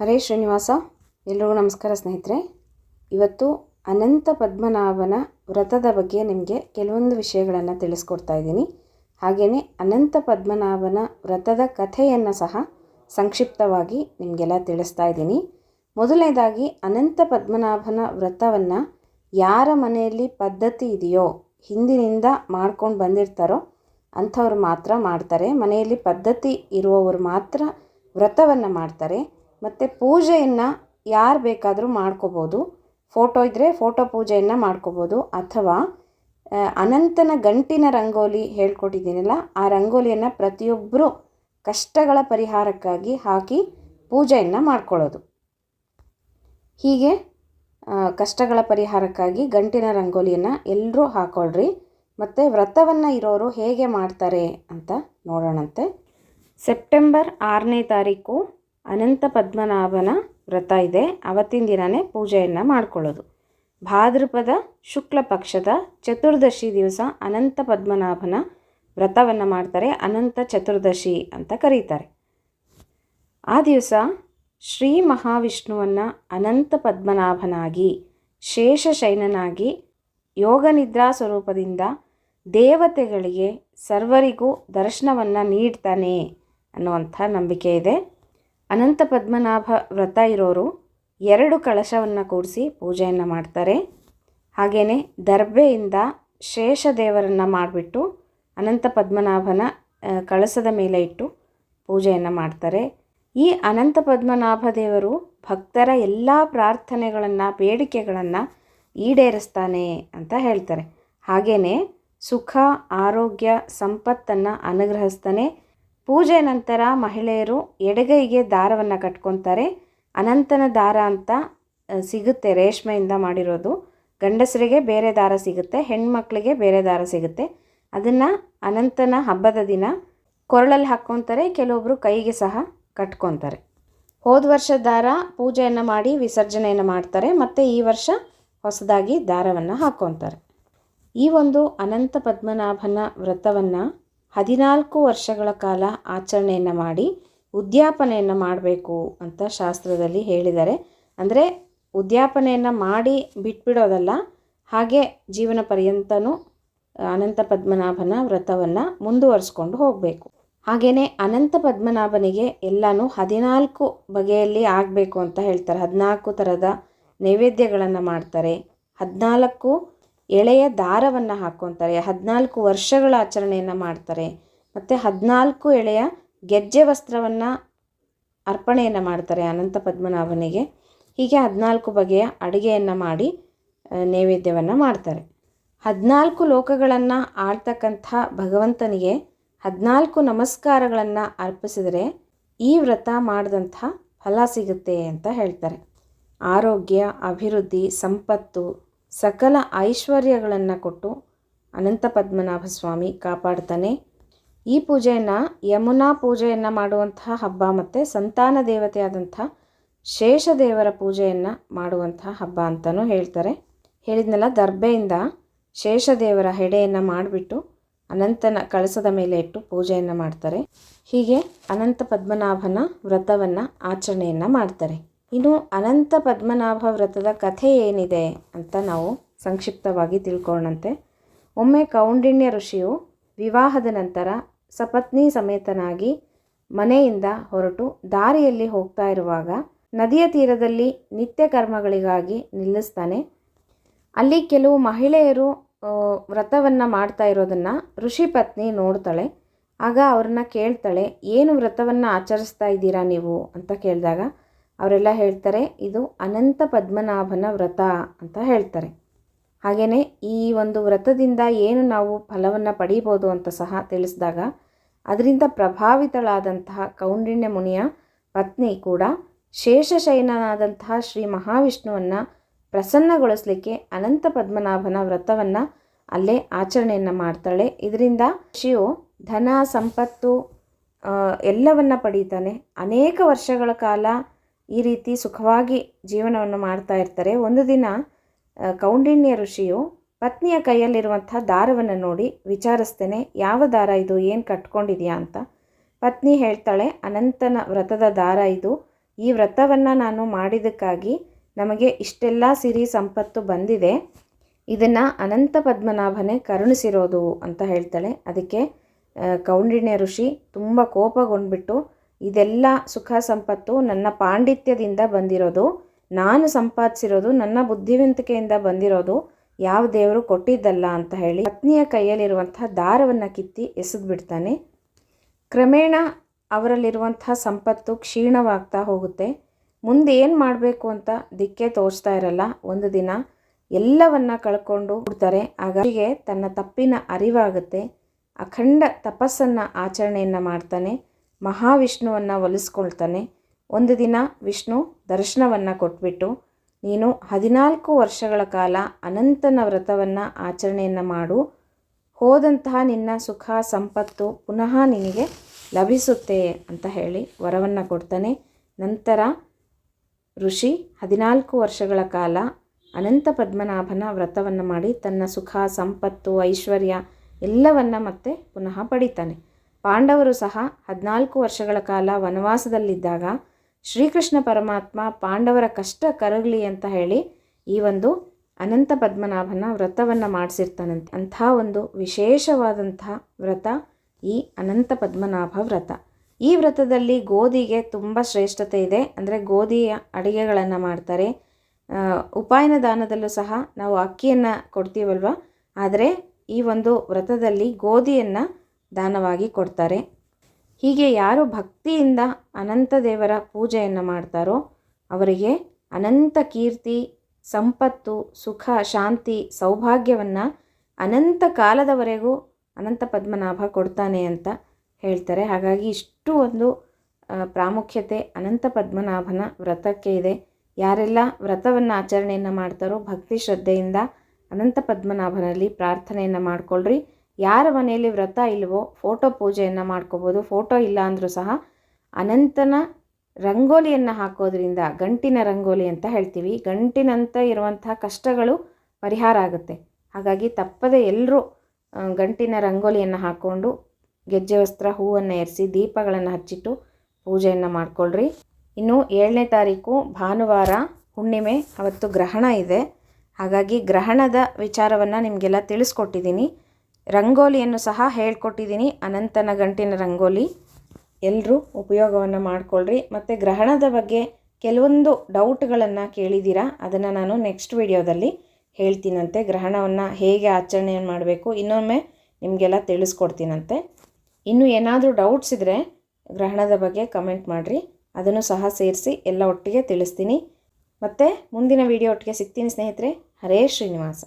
ಹರೇ ಶ್ರೀನಿವಾಸ, ಎಲ್ರಿಗೂ ನಮಸ್ಕಾರ ಸ್ನೇಹಿತರೆ. ಇವತ್ತು ಅನಂತ ಪದ್ಮನಾಭನ ವ್ರತದ ಬಗ್ಗೆ ನಿಮಗೆ ಕೆಲವೊಂದು ವಿಷಯಗಳನ್ನು ತಿಳಿಸ್ಕೊಡ್ತಾ ಇದ್ದೀನಿ. ಹಾಗೆಯೇ ಅನಂತ ಪದ್ಮನಾಭನ ವ್ರತದ ಕಥೆಯನ್ನು ಸಹ ಸಂಕ್ಷಿಪ್ತವಾಗಿ ನಿಮಗೆಲ್ಲ ತಿಳಿಸ್ತಾ ಇದ್ದೀನಿ. ಮೊದಲನೇದಾಗಿ, ಅನಂತ ಪದ್ಮನಾಭನ ವ್ರತವನ್ನು ಯಾರ ಮನೆಯಲ್ಲಿ ಪದ್ಧತಿ ಇದೆಯೋ, ಹಿಂದಿನಿಂದ ಮಾಡ್ಕೊಂಡು ಬಂದಿರ್ತಾರೋ, ಅಂಥವ್ರು ಮಾತ್ರ ಮಾಡ್ತಾರೆ. ಮನೆಯಲ್ಲಿ ಪದ್ಧತಿ ಇರುವವರು ಮಾತ್ರ ವ್ರತವನ್ನು ಮಾಡ್ತಾರೆ. ಮತ್ತು ಪೂಜೆಯನ್ನು ಯಾರು ಬೇಕಾದರೂ ಮಾಡ್ಕೋಬೋದು. ಫೋಟೋ ಇದ್ದರೆ ಫೋಟೋ ಪೂಜೆಯನ್ನು ಮಾಡ್ಕೋಬೋದು. ಅಥವಾ ಅನಂತನ ಗಂಟಿನ ರಂಗೋಲಿ ಹೇಳ್ಕೊಟ್ಟಿದ್ದೀನಲ್ಲ, ಆ ರಂಗೋಲಿಯನ್ನು ಪ್ರತಿಯೊಬ್ಬರು ಕಷ್ಟಗಳ ಪರಿಹಾರಕ್ಕಾಗಿ ಹಾಕಿ ಪೂಜೆಯನ್ನು ಮಾಡ್ಕೊಳ್ಳೋದು. ಹೀಗೆ ಕಷ್ಟಗಳ ಪರಿಹಾರಕ್ಕಾಗಿ ಗಂಟಿನ ರಂಗೋಲಿಯನ್ನು ಎಲ್ಲರೂ ಹಾಕ್ಕೊಳ್ರಿ ಮತ್ತು ವ್ರತವನ್ನು ಇರೋರು ಹೇಗೆ ಮಾಡ್ತಾರೆ ಅಂತ ನೋಡೋಣಂತೆ. ಸೆಪ್ಟೆಂಬರ್ ಆರನೇ ತಾರೀಕು ಅನಂತ ಪದ್ಮನಾಭನ ವ್ರತ ಇದೆ. ಅವತ್ತಿನ ದಿನವೇ ಪೂಜೆಯನ್ನು ಮಾಡ್ಕೊಳ್ಳೋದು. ಭಾದ್ರಪದ ಶುಕ್ಲ ಪಕ್ಷದ ಚತುರ್ದಶಿ ದಿವಸ ಅನಂತ ಪದ್ಮನಾಭನ ವ್ರತವನ್ನು ಮಾಡ್ತಾರೆ. ಅನಂತ ಚತುರ್ದಶಿ ಅಂತ ಕರೀತಾರೆ. ಆ ದಿವಸ ಶ್ರೀ ಮಹಾವಿಷ್ಣುವನ್ನು ಅನಂತ ಪದ್ಮನಾಭನಾಗಿ ಶೇಷಶಯನನಾಗಿ ಯೋಗನಿದ್ರಾ ಸ್ವರೂಪದಿಂದ ದೇವತೆಗಳಿಗೆ ಸರ್ವರಿಗೂ ದರ್ಶನವನ್ನು ನೀಡ್ತಾನೆ ಅನ್ನುವಂಥ ನಂಬಿಕೆ ಇದೆ. ಅನಂತ ಪದ್ಮನಾಭ ವ್ರತ ಇರೋರು ಎರಡು ಕಳಶವನ್ನು ಕೂಡಿಸಿ ಪೂಜೆಯನ್ನು ಮಾಡ್ತಾರೆ. ಹಾಗೆಯೇ ದರ್ಬೆಯಿಂದ ಶೇಷ ದೇವರನ್ನು ಮಾಡಿಬಿಟ್ಟು ಅನಂತ ಪದ್ಮನಾಭನ ಕಳಸದ ಮೇಲೆ ಇಟ್ಟು ಪೂಜೆಯನ್ನು ಮಾಡ್ತಾರೆ. ಈ ಅನಂತ ಪದ್ಮನಾಭ ದೇವರು ಭಕ್ತರ ಎಲ್ಲ ಪ್ರಾರ್ಥನೆಗಳನ್ನು, ಬೇಡಿಕೆಗಳನ್ನು ಈಡೇರಿಸ್ತಾನೆ ಅಂತ ಹೇಳ್ತಾರೆ. ಹಾಗೆಯೇ ಸುಖ, ಆರೋಗ್ಯ, ಸಂಪತ್ತನ್ನು ಅನುಗ್ರಹಿಸ್ತಾನೆ. ಪೂಜೆ ನಂತರ ಮಹಿಳೆಯರು ಎಡಗೈಗೆ ದಾರವನ್ನು ಕಟ್ಕೊತಾರೆ. ಅನಂತನ ದಾರ ಅಂತ ಸಿಗುತ್ತೆ ರೇಷ್ಮೆಯಿಂದ ಮಾಡಿರೋದು. ಗಂಡಸರಿಗೆ ಬೇರೆ ದಾರ ಸಿಗುತ್ತೆ, ಹೆಣ್ಮಕ್ಳಿಗೆ ಬೇರೆ ದಾರ ಸಿಗುತ್ತೆ. ಅದನ್ನು ಅನಂತನ ಹಬ್ಬದ ದಿನ ಕೊರಳಲ್ಲಿ ಹಾಕ್ಕೊತಾರೆ ಕೆಲವೊಬ್ಬರು ಕೈಗೆ ಸಹ ಕಟ್ಕೊತಾರೆ. ಹೋದ ವರ್ಷ ದಾರ ಪೂಜೆಯನ್ನು ಮಾಡಿ ವಿಸರ್ಜನೆಯನ್ನು ಮಾಡ್ತಾರೆ, ಮತ್ತು ಈ ವರ್ಷ ಹೊಸದಾಗಿ ದಾರವನ್ನು ಹಾಕ್ಕೊತಾರೆ. ಈ ಒಂದು ಅನಂತ ಪದ್ಮನಾಭನ ವ್ರತವನ್ನು ಹದಿನಾಲ್ಕು ವರ್ಷಗಳ ಕಾಲ ಆಚರಣೆಯನ್ನು ಮಾಡಿ, ಉದ್ಯಾಪನೆಯನ್ನು ಮಾಡಬೇಕು ಅಂತ ಶಾಸ್ತ್ರದಲ್ಲಿ ಹೇಳಿದ್ದಾರೆ ಅಂದರೆ ಉದ್ಯಾಪನೆಯನ್ನು ಮಾಡಿ ಬಿಟ್ಬಿಡೋದಲ್ಲ, ಹಾಗೆ ಜೀವನ ಪರ್ಯಂತನೂ ಅನಂತ ಪದ್ಮನಾಭನ ವ್ರತವನ್ನು ಮುಂದುವರಿಸ್ಕೊಂಡು ಹೋಗಬೇಕು. ಹಾಗೆಯೇ ಅನಂತ ಪದ್ಮನಾಭನಿಗೆ ಎಲ್ಲನೂ ಹದಿನಾಲ್ಕು ಬಗೆಯಲ್ಲಿ ಆಗಬೇಕು ಅಂತ ಹೇಳ್ತಾರೆ. ಹದಿನಾಲ್ಕು ಥರದ ನೈವೇದ್ಯಗಳನ್ನು ಮಾಡ್ತಾರೆ. ಹದಿನಾಲ್ಕು ಎಳೆಯ ದಾರವನ್ನು ಹಾಕ್ಕೊತಾರೆ ಹದಿನಾಲ್ಕು ವರ್ಷಗಳ ಆಚರಣೆಯನ್ನು ಮಾಡ್ತಾರೆ. ಮತ್ತು ಹದಿನಾಲ್ಕು ಎಳೆಯ ಗೆಜ್ಜೆ ವಸ್ತ್ರವನ್ನು ಅರ್ಪಣೆಯನ್ನು ಮಾಡ್ತಾರೆ ಅನಂತ ಪದ್ಮನಾಭನಿಗೆ. ಹೀಗೆ ಹದಿನಾಲ್ಕು ಬಗೆಯ ಅಡುಗೆಯನ್ನು ಮಾಡಿ ನೈವೇದ್ಯವನ್ನು ಮಾಡ್ತಾರೆ. ಹದಿನಾಲ್ಕು ಲೋಕಗಳನ್ನು ಆಳ್ತಕ್ಕಂಥ ಭಗವಂತನಿಗೆ ಹದಿನಾಲ್ಕು ನಮಸ್ಕಾರಗಳನ್ನು ಅರ್ಪಿಸಿದರೆ ಈ ವ್ರತ ಮಾಡಿದಂಥ ಫಲ ಸಿಗುತ್ತೆ ಅಂತ ಹೇಳ್ತಾರೆ. ಆರೋಗ್ಯ, ಅಭಿವೃದ್ಧಿ, ಸಂಪತ್ತು ಸಕಲ ಐಶ್ವರ್ಯಗಳನ್ನು ಕೊಟ್ಟು ಅನಂತ ಪದ್ಮನಾಭ ಸ್ವಾಮಿ ಕಾಪಾಡ್ತಾನೆ. ಈ ಪೂಜೆಯನ್ನು, ಯಮುನಾ ಪೂಜೆಯನ್ನು ಮಾಡುವಂತಹ ಹಬ್ಬ ಮತ್ತು ಸಂತಾನ ದೇವತೆಯಾದಂಥ ಶೇಷದೇವರ ಪೂಜೆಯನ್ನು ಮಾಡುವಂಥ ಹಬ್ಬ ಅಂತಲೂ ಹೇಳ್ತಾರೆ. ಹೇಳಿದ್ನಲ್ಲ ದರ್ಬೆಯಿಂದ ಶೇಷದೇವರ ಹೆಡೆಯನ್ನು ಮಾಡಿಬಿಟ್ಟು ಅನಂತನ ಕಳಸದ ಮೇಲೆ ಇಟ್ಟು ಪೂಜೆಯನ್ನು ಮಾಡ್ತಾರೆ. ಹೀಗೆ ಅನಂತ ಪದ್ಮನಾಭನ ವ್ರತವನ್ನು, ಆಚರಣೆಯನ್ನು ಮಾಡ್ತಾರೆ. ಇನ್ನು ಅನಂತ ಪದ್ಮನಾಭ ವ್ರತದ ಕಥೆ ಏನಿದೆ ಅಂತ ನಾವು ಸಂಕ್ಷಿಪ್ತವಾಗಿ ತಿಳ್ಕೊಳ್ಳೋಣಂತೆ. ಒಮ್ಮೆ ಕೌಂಡಿಣ್ಯ ಋಷಿಯು ವಿವಾಹದ ನಂತರ ಸಪತ್ನಿ ಸಮೇತನಾಗಿ ಮನೆಯಿಂದ ಹೊರಟು ದಾರಿಯಲ್ಲಿ ಹೋಗ್ತಾ ಇರುವಾಗ ನದಿಯ ತೀರದಲ್ಲಿ ನಿತ್ಯ ಕರ್ಮಗಳಿಗಾಗಿ ನಿಲ್ಲಿಸ್ತಾನೆ. ಅಲ್ಲಿ ಕೆಲವು ಮಹಿಳೆಯರು ವ್ರತವನ್ನು ಮಾಡ್ತಾ ಇರೋದನ್ನು ಋಷಿ ಪತ್ನಿ ನೋಡ್ತಾಳೆ. ಆಗ ಅವ್ರನ್ನ ಕೇಳ್ತಾಳೆ, ಏನು ವ್ರತವನ್ನು ಆಚರಿಸ್ತಾ ಇದ್ದೀರಾ ನೀವು? ಅಂತ ಕೇಳಿದಾಗ ಅವರೆಲ್ಲ ಹೇಳ್ತಾರೆ, ಇದು ಅನಂತ ಪದ್ಮನಾಭನ ವ್ರತ ಅಂತ ಹೇಳ್ತಾರೆ. ಹಾಗೆಯೇ ಈ ಒಂದು ವ್ರತದಿಂದ ಏನು ನಾವು ಫಲವನ್ನು ಪಡೀಬೋದು ಅಂತ ಸಹ ತಿಳಿಸಿದಾಗ, ಅದರಿಂದ ಪ್ರಭಾವಿತಳಾದಂತಹ ಕೌಂಡಿಣ್ಯ ಮುನಿಯ ಪತ್ನಿ ಕೂಡ ಶೇಷಶಯನನಾದಂತಹ ಶ್ರೀ ಮಹಾವಿಷ್ಣುವನ್ನು ಪ್ರಸನ್ನಗೊಳಿಸಲಿಕ್ಕೆ ಅನಂತ ಪದ್ಮನಾಭನ ವ್ರತವನ್ನು ಅಲ್ಲೇ ಆಚರಣೆಯನ್ನು ಮಾಡ್ತಾಳೆ. ಇದರಿಂದ ಶಿವು ಧನ, ಸಂಪತ್ತು ಎಲ್ಲವನ್ನ ಪಡೀತಾನೆ. ಅನೇಕ ವರ್ಷಗಳ ಕಾಲ ಈ ರೀತಿ ಸುಖವಾಗಿ ಜೀವನವನ್ನು ಮಾಡ್ತಾ ಇರ್ತಾರೆ. ಒಂದು ದಿನ ಕೌಂಡಿನ್ಯ ಋಷಿಯು ಪತ್ನಿಯ ಕೈಯಲ್ಲಿರುವಂಥ ದಾರವನ್ನು ನೋಡಿ ವಿಚಾರಿಸ್ತೇನೆ, ಯಾವ ದಾರ ಇದು? ಏನು ಕಟ್ಕೊಂಡಿದೆಯಾ ಅಂತ. ಪತ್ನಿ ಹೇಳ್ತಾಳೆ, ಅನಂತನ ವ್ರತದ ದಾರ ಇದು. ಈ ವ್ರತವನ್ನು ನಾನು ಮಾಡಿದ್ದಕ್ಕಾಗಿ ನಮಗೆ ಇಷ್ಟೆಲ್ಲ ಸಿರಿ ಸಂಪತ್ತು ಬಂದಿದೆ. ಇದನ್ನು ಅನಂತ ಪದ್ಮನಾಭನೇ ಕರುಣಿಸಿರೋದು ಅಂತ ಹೇಳ್ತಾಳೆ. ಅದಕ್ಕೆ ಕೌಂಡಿಣ್ಯ ಋಷಿ ತುಂಬ ಕೋಪಗೊಂಡ್ಬಿಟ್ಟು ಇದೆಲ್ಲ ಸುಖ ಸಂಪತ್ತು ನನ್ನ ಪಾಂಡಿತ್ಯದಿಂದ ಬಂದಿರೋದು. ನಾನು ಸಂಪಾದಿಸಿರೋದು, ನನ್ನ ಬುದ್ಧಿವಂತಿಕೆಯಿಂದ ಬಂದಿರೋದು ಯಾವ ದೇವರು ಕೊಟ್ಟಿದ್ದಲ್ಲ ಅಂತ ಹೇಳಿ ಪತ್ನಿಯ ಕೈಯಲ್ಲಿರುವಂತಹ ದಾರವನ್ನು ಕಿತ್ತಿ ಎಸೆದು ಬಿಡ್ತಾನೆ ಕ್ರಮೇಣ ಅವರಲ್ಲಿರುವಂತಹ ಸಂಪತ್ತು ಕ್ಷೀಣವಾಗ್ತಾ ಹೋಗುತ್ತೆ. ಮುಂದೆ ಏನು ಮಾಡಬೇಕು ಅಂತ ದಿಕ್ಕೆ ತೋರಿಸ್ತಾ ಇರಲ್ಲ. ಒಂದು ದಿನ ಎಲ್ಲವನ್ನ ಕಳ್ಕೊಂಡು ಬಿಡ್ತಾರೆ. ಹಾಗಾಗಿ ತನ್ನ ತಪ್ಪಿನ ಅರಿವಾಗುತ್ತೆ. ಅಖಂಡ ತಪಸ್ಸನ್ನು ಆಚರಣೆಯನ್ನು ಮಾಡ್ತಾನೆ. ಮಹಾವಿಷ್ಣುವನ್ನು ಒಲಿಸ್ಕೊಳ್ತಾನೆ. ಒಂದು ದಿನ ವಿಷ್ಣು ದರ್ಶನವನ್ನು ಕೊಟ್ಬಿಟ್ಟು, ನೀನು ಹದಿನಾಲ್ಕು ವರ್ಷಗಳ ಕಾಲ ಅನಂತನ ವ್ರತವನ್ನು ಆಚರಣೆಯನ್ನು ಮಾಡು. ಹೋದಂತಹ ನಿನ್ನ ಸುಖ, ಸಂಪತ್ತು ಪುನಃ ನಿನಗೆ ಲಭಿಸುತ್ತೆ ಅಂತ ಹೇಳಿ ವರವನ್ನು ಕೊಡ್ತಾನೆ. ನಂತರ ಋಷಿ ಹದಿನಾಲ್ಕು ವರ್ಷಗಳ ಕಾಲ ಅನಂತ ಪದ್ಮನಾಭನ ವ್ರತವನ್ನು ಮಾಡಿ ತನ್ನ ಸುಖ, ಸಂಪತ್ತು, ಐಶ್ವರ್ಯ ಎಲ್ಲವನ್ನು ಮತ್ತೆ ಪುನಃ ಪಡಿತಾನೆ. ಪಾಂಡವರು ಸಹ ಹದಿನಾಲ್ಕು ವರ್ಷಗಳ ಕಾಲ ವನವಾಸದಲ್ಲಿದ್ದಾಗ ಶ್ರೀಕೃಷ್ಣ ಪರಮಾತ್ಮ ಪಾಂಡವರ ಕಷ್ಟ ಕರಗಲಿ ಅಂತ ಹೇಳಿ ಈ ಒಂದು ಅನಂತ ಪದ್ಮನಾಭನ ವ್ರತವನ್ನು ಮಾಡಿಸಿರ್ತಾನಂತೆ. ಅಂಥ ಒಂದು ವಿಶೇಷವಾದಂಥ ವ್ರತ ಈ ಅನಂತ ಪದ್ಮನಾಭ ವ್ರತ. ಈ ವ್ರತದಲ್ಲಿ ಗೋಧಿಗೆ ತುಂಬ ಶ್ರೇಷ್ಠತೆ ಇದೆ. ಅಂದರೆ ಗೋಧಿಯ ಅಡುಗೆಗಳನ್ನು ಮಾಡ್ತಾರೆ. ಉಪಾಯನ ದಾನದಲ್ಲೂ ಸಹ ನಾವು ಅಕ್ಕಿಯನ್ನು ಕೊಡ್ತೀವಲ್ವ? ಆದರೆ ಈ ಒಂದು ವ್ರತದಲ್ಲಿ ಗೋಧಿಯನ್ನು ದಾನವಾಗಿ ಕೊಡ್ತಾರೆ. ಹೀಗೆ ಯಾರು ಭಕ್ತಿಯಿಂದ ಅನಂತ ದೇವರ ಪೂಜೆಯನ್ನು ಮಾಡ್ತಾರೋ ಅವರಿಗೆ ಅನಂತ ಕೀರ್ತಿ, ಸಂಪತ್ತು, ಸುಖ, ಶಾಂತಿ, ಸೌಭಾಗ್ಯವನ್ನು ಅನಂತ ಕಾಲದವರೆಗೂ ಅನಂತ ಪದ್ಮನಾಭ ಕೊಡ್ತಾನೆ ಅಂತ ಹೇಳ್ತಾರೆ. ಹಾಗಾಗಿ ಇಷ್ಟು ಒಂದು ಪ್ರಾಮುಖ್ಯತೆ ಅನಂತ ಪದ್ಮನಾಭನ ವ್ರತಕ್ಕೆ ಇದೆ. ಯಾರೆಲ್ಲ ವ್ರತವನ್ನು ಆಚರಣೆಯನ್ನು ಮಾಡ್ತಾರೋ ಭಕ್ತಿ ಶ್ರದ್ಧೆಯಿಂದ ಅನಂತ ಪದ್ಮನಾಭನಲ್ಲಿ ಪ್ರಾರ್ಥನೆಯನ್ನು ಮಾಡ್ಕೊಳ್ರಿ. ಯಾರ ಮನೆಯಲ್ಲಿ ವ್ರತ ಇಲ್ವೋ ಫೋಟೋ ಪೂಜೆಯನ್ನು ಮಾಡ್ಕೋಬೋದು, ಫೋಟೋ ಇಲ್ಲ ಅಂದರೂ ಸಹ ಅನಂತನ ರಂಗೋಲಿಯನ್ನು ಹಾಕೋದ್ರಿಂದ ಗಂಟಿನ ರಂಗೋಲಿ ಅಂತ ಹೇಳ್ತೀವಿ. ಗಂಟಿನಂತ ಇರುವಂತಹ ಕಷ್ಟಗಳು ಪರಿಹಾರ ಆಗುತ್ತೆ. ಹಾಗಾಗಿ ತಪ್ಪದೆ ಎಲ್ಲರೂ ಗಂಟಿನ ರಂಗೋಲಿಯನ್ನು ಹಾಕ್ಕೊಂಡು ಗೆಜ್ಜೆ, ವಸ್ತ್ರ, ಹೂವನ್ನು ಏರಿಸಿ ದೀಪಗಳನ್ನು ಹಚ್ಚಿಟ್ಟು ಪೂಜೆಯನ್ನು ಮಾಡ್ಕೊಳ್ರಿ. ಇನ್ನು ಏಳನೇ ತಾರೀಕು ಭಾನುವಾರ ಹುಣ್ಣಿಮೆ, ಅವತ್ತು ಗ್ರಹಣ ಇದೆ. ಹಾಗಾಗಿ ಗ್ರಹಣದ ವಿಚಾರವನ್ನು ನಿಮಗೆಲ್ಲ ತಿಳಿಸ್ಕೊಟ್ಟಿದ್ದೀನಿ. ರಂಗೋಲಿಯನ್ನು ಸಹ ಹೇಳ್ಕೊಟ್ಟಿದ್ದೀನಿ. ಅನಂತನ ಗಂಟಿನ ರಂಗೋಲಿ. ಎಲ್ಲರೂ ಉಪಯೋಗವನ್ನು ಮಾಡಿಕೊಳ್ಳ್ರಿ ಮತ್ತು ಗ್ರಹಣದ ಬಗ್ಗೆ ಕೆಲವೊಂದು ಡೌಟ್ಗಳನ್ನು ಕೇಳಿದ್ದೀರಾ? ಅದನ್ನು ನಾನು ನೆಕ್ಸ್ಟ್ ವಿಡಿಯೋದಲ್ಲಿ ಹೇಳ್ತೀನಂತೆ. ಗ್ರಹಣವನ್ನು ಹೇಗೆ ಆಚರಣೆ ಮಾಡಬೇಕು ಇನ್ನೊಮ್ಮೆ ನಿಮಗೆಲ್ಲ ತಿಳಿಸ್ಕೊಡ್ತೀನಂತೆ. ಇನ್ನು ಏನಾದರೂ ಡೌಟ್ಸ್ ಇದ್ದರೆ ಗ್ರಹಣದ ಬಗ್ಗೆ ಕಮೆಂಟ್ ಮಾಡಿರಿ. ಅದನ್ನು ಸಹ ಸೇರಿಸಿ ಎಲ್ಲ ಒಟ್ಟಿಗೆ ತಿಳಿಸ್ತೀನಿ. ಮತ್ತು ಮುಂದಿನ ವಿಡಿಯೋ ಒಟ್ಟಿಗೆ ಸಿಗ್ತೀನಿ ಸ್ನೇಹಿತರೆ. ಹರೇ ಶ್ರೀನಿವಾಸ.